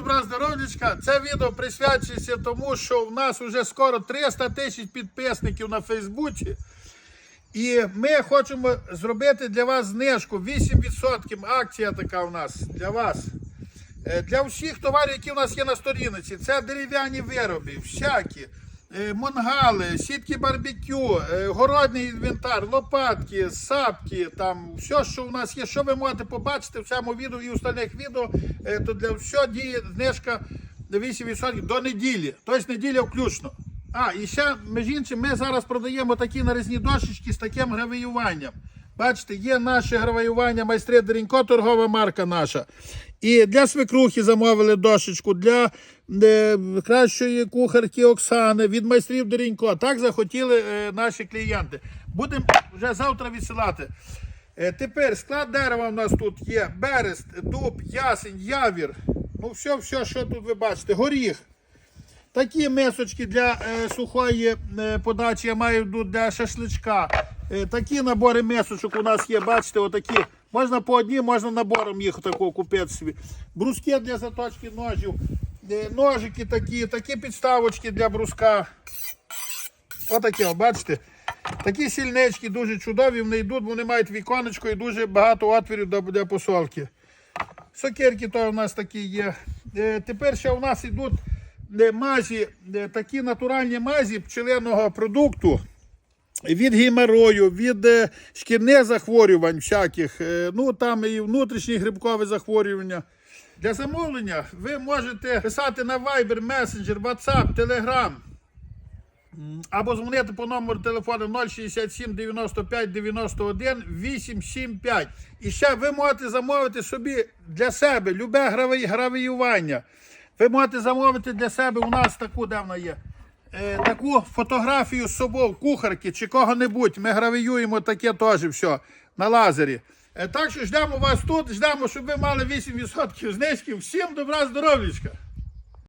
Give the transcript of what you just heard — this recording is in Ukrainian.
добра здоров'ячка. Це відео присвячується тому, що в нас вже скоро 300 тисяч підписників на Фейсбуці. І ми хочемо зробити для вас знижку 8%. Акція така у нас для вас. Е, Для всіх товарів, які у нас є на сторінці, це дерев'яні вироби, всякі. Е, Монгали, сітки барбекю, е, городний інвентар, лопатки, сапки, там все, що у нас є, що ви можете побачити в цьому відео і в остальних відео, е, то для всього діє знижка 8% до неділі, тобто неділя включно. А, і ще, між іншим, ми зараз продаємо такі нарізні дощечки з таким гравіюванням. Бачите, є наше гравіювання майстри Деренько, торгова марка наша. І для свекрухи замовили дошечку, для е, кращої кухарки Оксани, від майстрів Деренько. Так захотіли е, наші клієнти. Будемо вже завтра відсилати. Е, тепер склад дерева у нас тут є: берест, дуб, ясень, явір. Ну, все, все, що тут ви бачите, горіх. Такі мисочки для е, сухої е, подачі я маю для шашличка. Е, такі набори мисочок у нас є, бачите, отакі. Можна по одній, можна набором їх такого купити собі. Бруски для заточки ножів, е, ножики такі, такі підставочки для бруска. Отакі, бачите. Такі сільнички дуже чудові, вони йдуть, вони мають віконечко і дуже багато отвірів для, посолки. Сокирки то у нас такі є. Е, тепер ще у нас йдуть мазі, такі натуральні мазі пчеленого продукту. Від геморою, від е, шкірних захворювань всяких, е, ну там і внутрішні грибкові захворювання. Для замовлення ви можете писати на Viber, Messenger, WhatsApp, Telegram або дзвонити по номеру телефону 067 95 91 875. І ще ви можете замовити собі для себе любе гравіювання. Ви можете замовити для себе у нас таку, де вона є. Е, таку фотографію з собою, кухарки чи кого-небудь. Ми гравіюємо таке теж все на лазері. Е, так що ждемо вас тут, ждемо, щоб ви мали 8% знижки. Всім добра, здоров'ячка!